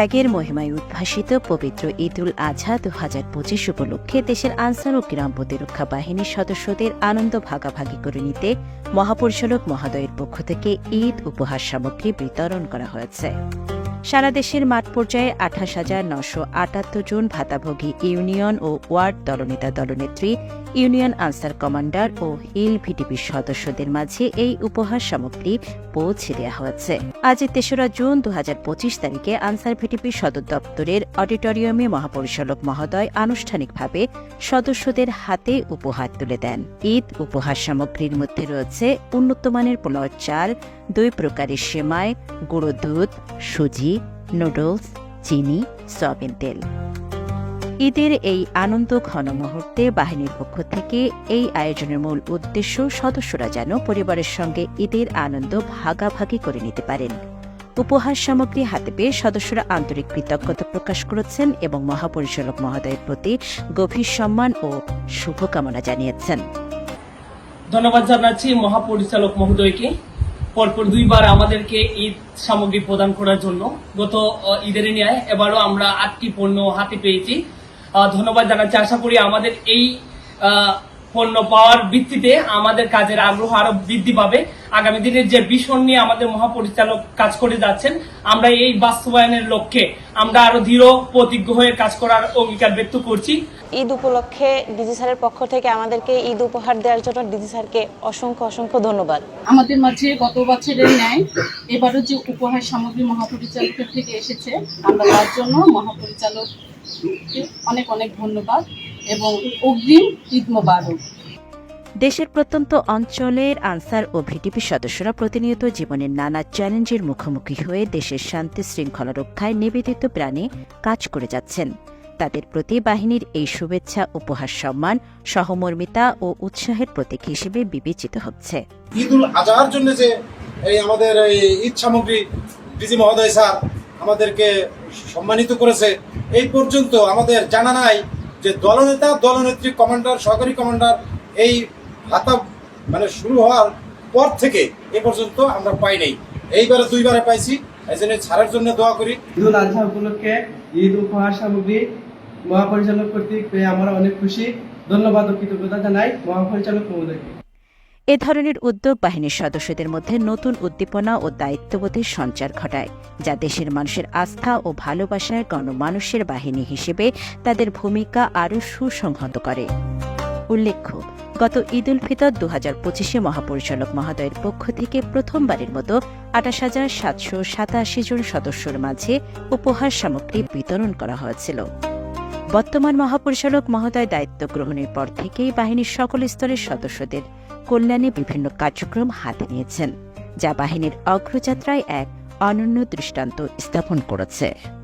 ত্যাগের মহিমায় উদ্ভাসিত পবিত্র ঈদ উল আজহা দু হাজার পঁচিশ উপলক্ষে দেশের আনসার ও গ্রাম প্রতিরক্ষা বাহিনীর সদস্যদের আনন্দ ভাগাভাগি করে নিতে মহাপরিচালক মহাদয়ের পক্ষ থেকে ঈদ উপহার সামগ্রী বিতরণ করা হয়েছে। সারা দেশের মাঠ পর্যায়ে আঠাশ হাজার নশো আটাত্তর জন ভাতাভোগী ইউনিয়ন ও ওয়ার্ড দলনেতা দলনেত্রী, ইউনিয়ন আনসার কমান্ডার ও হিল ভিডিপির সদস্যদের মাঝে এই উপহার সামগ্রী পৌঁছে দেওয়া হয়েছে। আজ তেসরা জুন দু হাজার পঁচিশ তারিখে আনসার ভিডিপির সদর দপ্তরের অডিটোরিয়ামে মহাপরিচালক মহোদয় আনুষ্ঠানিকভাবে সদস্যদের হাতে উপহার তুলে দেন। ঈদ উপহার সামগ্রীর মধ্যে রয়েছে উন্নতমানের পোলাও চাল দুই প্রকারের সেমাই, গুঁড়ো দুধ, সুজি, নুডলস, চিনি, সয়াবিন তেল। ঈদের এই আনন্দ ঘন মুহূর্তে বাহিনীর পক্ষ থেকে এই আয়োজনের মূল উদ্দেশ্য সদস্যরা যেন পরিবারের সঙ্গে ঈদের আনন্দ ভাগাভাগি করে নিতে পারেন। উপহার সামগ্রী হাতে পেয়ে সদস্যরা আন্তরিক কৃতজ্ঞতা প্রকাশ করেছেন এবং মহাপরিচালক মহোদয়ের প্রতি গভীর সম্মান ও শুভকামনা জানিয়েছেন। ধন্যবাদ জানাচ্ছি মহাপরিচালক মহোদয়কে। পরপর দুইবার আমাদেরকে ঈদ সামগ্রী প্রদান করার জন্য গত ঈদের ন্যায় এবারও আমরা আটটি পণ্য হাতে পেয়েছি। ধন্যবাদ জানাচ্ছি। আশা করি আমাদের এই পণ্য পাওয়ার ভিত্তিতে আমাদের কাজের আগ্রহ আরও বৃদ্ধি পাবে। আগামী দিনের যে ভীষণ নিয়ে আমাদের মহাপরিচালক কাজ করে যাচ্ছেন আমরা এই বাস্তবায়নের লক্ষ্যে আমরা আরও দৃঢ় প্রতিজ্ঞ হয়ে কাজ করার অঙ্গীকার ব্যক্ত করছি। ঈদ উপলক্ষে ডিজি স্যারের পক্ষ থেকে আমাদেরকে ঈদ উপহার দেওয়ার জন্য ডিজি স্যারকে অসংখ্য অসংখ্য ধন্যবাদ। আমাদের মাঝে গত বছরের ন্যায় এবারও যে উপহার সামগ্রী মহাপরিচালকের থেকে এসেছে আমরা তার জন্য মহাপরিচালককে অনেক অনেক ধন্যবাদ। এবং অগ্রিম ঈদ মোবারক। দেশের প্রত্যন্ত অঞ্চলের আনসার ও ভিটিপি সদস্যরা প্রতিনিয়ত জীবনের নানা চ্যালেঞ্জের মুখোমুখি হয়ে দেশের শান্তি শৃঙ্খলা রক্ষায় নিবেদিত প্রাণে কাজ করে যাচ্ছেন। তাদের প্রতি বাহিনীর এই শুভেচ্ছা উপহার সম্মান সহমর্মিতা ও উৎসাহের প্রতীক হিসেবে বিবেচিত হচ্ছে। ঈদ উল আজহার জন্য যে এই আমাদের এই ঈদ সামগ্রী ডিজি মহোদয় স্যার আমাদেরকে সম্মানিত করেছে এই পর্যন্ত আমাদের জানা নাই যে দলনেতা, দলনেত্রী কমান্ডার সহকারী কমান্ডার এই ভাতা মানে শুরু হওয়ার পর থেকে এ পর্যন্ত আমরা পাই নাই। এইবারে, দুইবারে পাইছি। এই জন্য ছাড়ের জন্য দোয়া করি। ঈদুল আজহা উপলক্ষে ঈদ উপহার সামগ্রী মহাপরিচালক কর্তৃক পেয়ে আমরা অনেক খুশি। ধন্যবাদ ও কৃতজ্ঞতা জানাই মহাপরিচালক মহোদয়কে। এ ধরনের উদ্যোগ বাহিনীর সদস্যদের মধ্যে নতুন উদ্দীপনা ও দায়িত্ববোধের সঞ্চার ঘটায়, যা দেশের মানুষের আস্থা ও ভালোবাসায় গণমানুষের বাহিনী হিসেবে তাদের ভূমিকা আরও সুসংহত করে। উল্লেখ্য, গত ঈদ উল ফিতর দু হাজার পঁচিশে মহাপরিচালক মহোদয়ের পক্ষ থেকে প্রথমবারের মতো আঠাশ হাজার সাতশো সাতাশি জন সদস্যর মাঝে উপহার সামগ্রী বিতরণ করা হয়েছিল। বর্তমান মহাপরিচালক মহোদয় দায়িত্ব গ্রহণের পর থেকেই বাহিনীর সকল স্তরের সদস্যদের কল্যাণে বিভিন্ন কার্যক্রম হাতে নিয়েছেন, যা বাহিনীর অগ্রযাত্রায় এক অনন্য দৃষ্টান্ত স্থাপন করেছে।